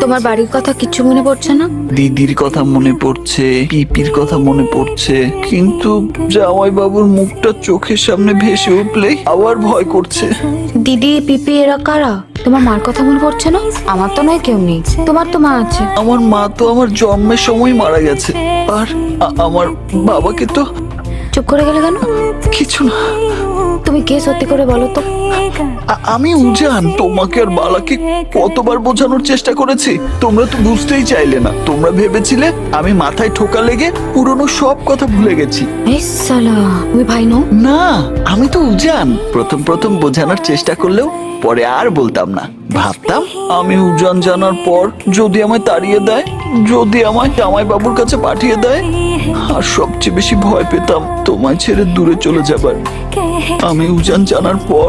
তোমার বাড়ির কথা কিছু মনে পড়ছে না? দিদির কথা মনে পড়ছে পিপির কথা মনে পড়ছে কিন্তু জামাই বাবুর মুখটা চোখের সামনে ভেসে উঠলেই আবার ভয় করছে। দিদি পিপি এরা কারা? তোমার মার কথা মনে পড়ছে না? আমার তো নয় কেউ নেই। তোমার তো মা আছে। আমার মা তো আমার জন্মের সময় মারা গেছে। আর আমার বাবাকে তো চুপ করে গেলে কেন? কিছু না। তুমি কে সত্যি করে বলো তো? আমি উজান তোমাকে আর বালাকে কতবার বোঝানোর চেষ্টা করেছি তোমরা তো বুঝতেই চাইলে না। তোমরা ভেবেছিলে আমি মাথায় ঠোকা লেগে পুরনো সব কথা ভুলে গেছি। তুমি ভাই নও? না আমি তো উজান। প্রথম প্রথম বোঝানোর চেষ্টা করলেও পরে আর বলতাম না। ভাবতাম আমি উজান জানার পর যদি আমায় তাড়িয়ে দেয়, যদি আমায় জামাই বাবুর কাছে পাঠিয়ে দেয়, আর সবচেয়ে বেশি ভয় পেতাম তোমায় ছেড়ে দূরে চলে যাবার। আমি উজান জানার পর